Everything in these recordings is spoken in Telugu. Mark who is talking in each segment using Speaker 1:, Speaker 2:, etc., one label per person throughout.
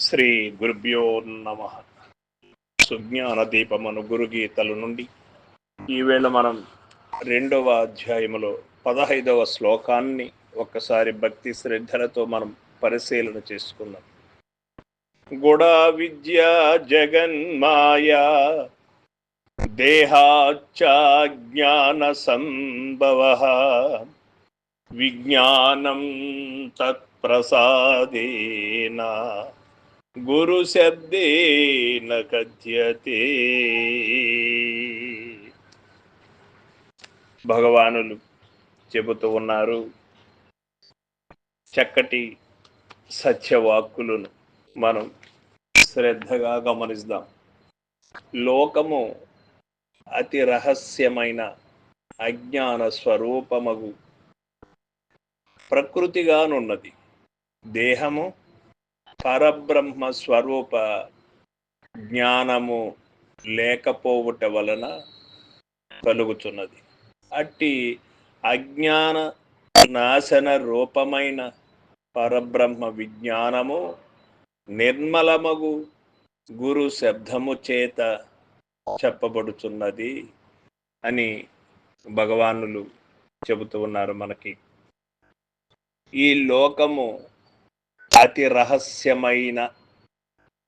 Speaker 1: శ్రీ గురుభ్యో నమ. సుజ్ఞాన దీపమను గురుగీతల నుండి. ఈవేళ మనం రెండవ అధ్యాయములో పదహైదవ శ్లోకాన్ని ఒక్కసారి భక్తి శ్రద్ధలతో మనం పరిశీలన చేసుకుందాం. గుడా విద్య జగన్మాయా దేహాచ్చ జ్ఞాన సంభవ విజ్ఞానం తత్ప్రసాదేనా గురు శబ్దేన కథ్యతే భగవానులు చెబుతూ ఉన్నారు చక్కటి సత్యవాక్కులను మనం శ్రద్ధగా గమనిస్తాం. లోకము అతి రహస్యమైన అజ్ఞాన స్వరూపమగు ప్రకృతిగానున్నది. దేహము పరబ్రహ్మ స్వరూప జ్ఞానము లేకపోవుట వలన కలుగుతున్నది అట్టి అజ్ఞాన నాశన రూపమైన పరబ్రహ్మ విజ్ఞానము నిర్మలమగు గురు శబ్దము చేత చెప్పబడుతున్నది అని భగవానులు చెబుతూ ఉన్నారు మనకి. ఈ లోకము అతి రహస్యమైన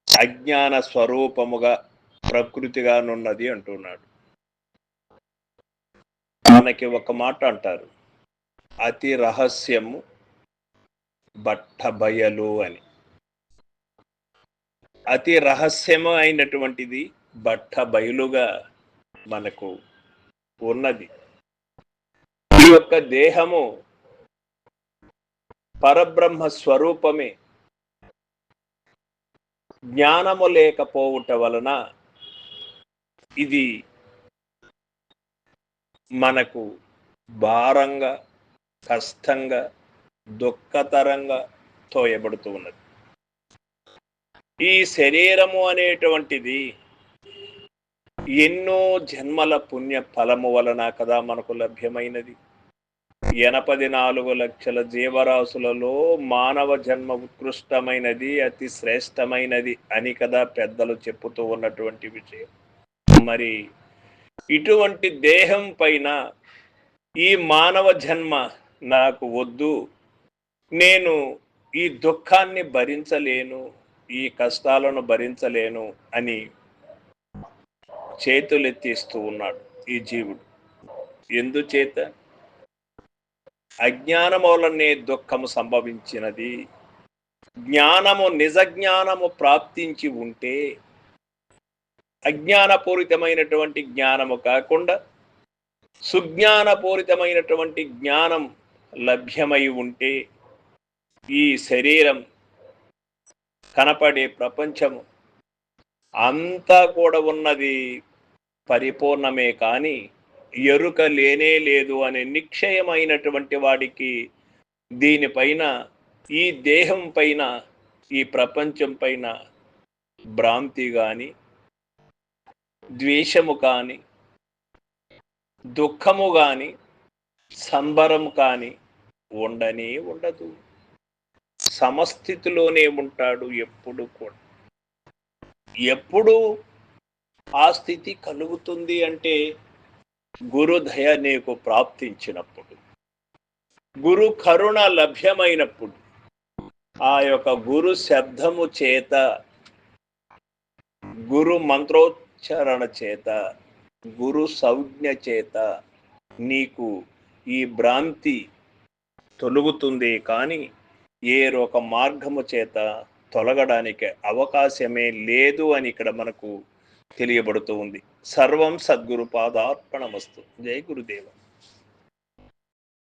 Speaker 1: అజ్ఞాన స్వరూపముగా ప్రకృతిగానున్నది అంటున్నాడు. మనకి ఒక మాట అంటారు అతి రహస్యము బట్ట బయలు అని. అతి రహస్యము అయినటువంటిది బట్ట బయలుగా మనకు ఉన్నది. ఈ యొక్క దేహము పరబ్రహ్మ స్వరూపమే. జ్ఞానము లేకపోవుట వలన ఇది మనకు భారంగా కష్టంగా దుఃఖతరంగా తోయబడుతూ ఉన్నది. ఈ శరీరము అనేటువంటిది ఎన్నో జన్మల పుణ్య ఫలము వలన కదా మనకు లభ్యమైనది. ఎనపది నాలుగు లక్షల జీవరాశులలో మానవ జన్మ ఉత్కృష్టమైనది అతి శ్రేష్టమైనది అని కదా పెద్దలు చెప్పుతూ ఉన్నటువంటి విషయం. మరి ఇటువంటి దేహం పైన ఈ మానవ జన్మ నాకు వద్దు నేను ఈ దుఃఖాన్ని భరించలేను ఈ కష్టాలను భరించలేను అని చేతులెత్తిస్తూ ఉన్నాడు ఈ జీవుడు. ఎందుచేత? అజ్ఞానములనే దుఃఖము సంభవించినది. జ్ఞానము నిజ జ్ఞానము ప్రాప్తించి ఉంటే అజ్ఞానపూరితమైనటువంటి జ్ఞానము కాకుండా సుజ్ఞానపూరితమైనటువంటి జ్ఞానం లభ్యమై ఉంటే ఈ శరీరం కనపడే ప్రపంచము అంతా కూడా ఉన్నది పరిపూర్ణమే కానీ ఎరుక లేనే లేదు అనే నిక్షయమైనటువంటి వాడికి దీనిపైన ఈ దేహం పైన ఈ ప్రపంచం పైన భ్రాంతి కానీ ద్వేషము కానీ దుఃఖము కానీ సంబరం కానీ ఉండనే ఉండదు. సమస్థితిలోనే ఉంటాడు ఎప్పుడు కూడా. ఎప్పుడు ఆ స్థితి కలుగుతుంది అంటే గురు దయ నీకు ప్రాప్తించినప్పుడు గురు కరుణ లభ్యమైనప్పుడు ఆ యొక్క గురు శబ్దము చేత గురు మంత్రోచ్చారణ చేత గురు సంజ్ఞ చేత నీకు ఈ భ్రాంతి తొలుగుతుంది కానీ ఏ ఒక మార్గము చేత తొలగడానికి అవకాశమే లేదు అని ఇక్కడ మనకు తెలియబడుతూ ఉంది. సర్వం సద్గురు పాదార్పణమస్తు. జై గురుదేవ.